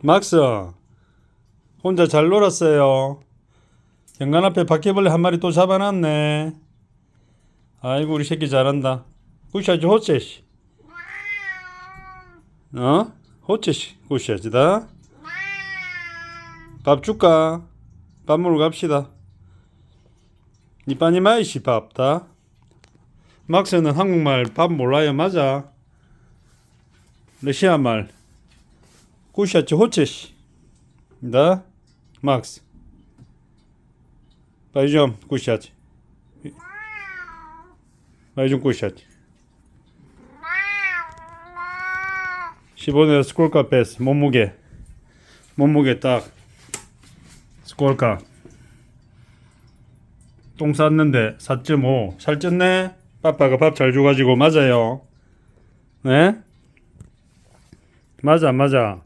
막스 혼자 잘 놀았어요. 현관 앞에 바퀴벌레 한 마리 또 잡아놨네. 아이고 우리 새끼 잘한다. 굿샷지 호체시. 어? 호체시 굿샷이다. 밥 줄까? 밥 먹으러 갑시다. 니빠니 마이시 밥다. 막스는 한국말 밥 몰라요 맞아? 러시아 말. 굿샷지 호체시. Да? Макс. Пойдем кушать. Пойдем кушать. Сегодня сколько пес? 몸무게. 몸무게 딱. сколько? 똥 쌌는데 4.5. 살쪘네? 빠빠가 밥 잘 줘가지고 맞아요. 네? 맞아 맞아.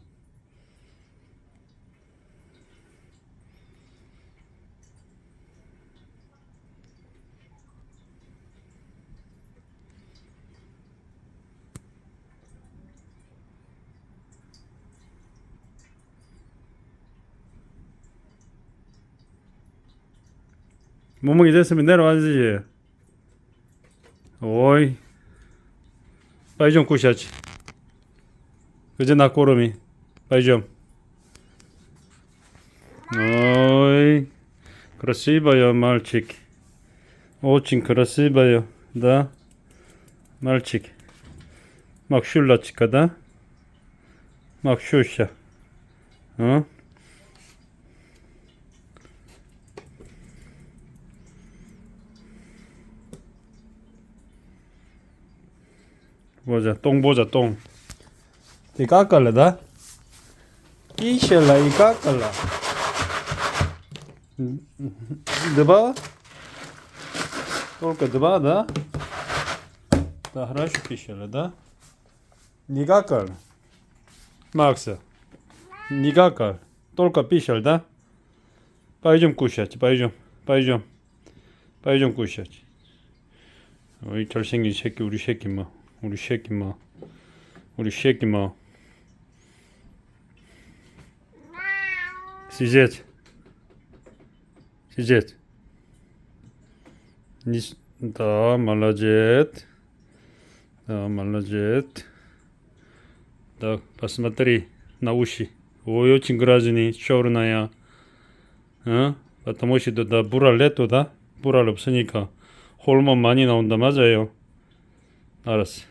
몸무게 됐으면 내려와야지. 오이. 빨리 좀 구셔야지. 그제 나 꼬름이. 빨리 좀. Ой, красивая мальчик. Очень красивая, да? Мальчик. Макшулачка, да? Макшуша. 어? 보자, 똥 보자, 똥. 이 깎을래, 이셜라, 이 깎을라. Два? Только два, да? Да, хорошо пищали, да? Не какал? Макса, не какал. Только пищал, да? Пойдем кушать, пойдем, пойдем. пойдем кушать. 어이 잘생긴 새끼 우리 새끼 뭐 우리 새끼 뭐 우리 새끼 뭐 сидеть сидеть Не с- да молодец да молодец да посмотри на уши ой очень грязный черная 어? потому что да бурал лету да бурал 없으니까 홀몬 많이 나온다 맞아요 알았어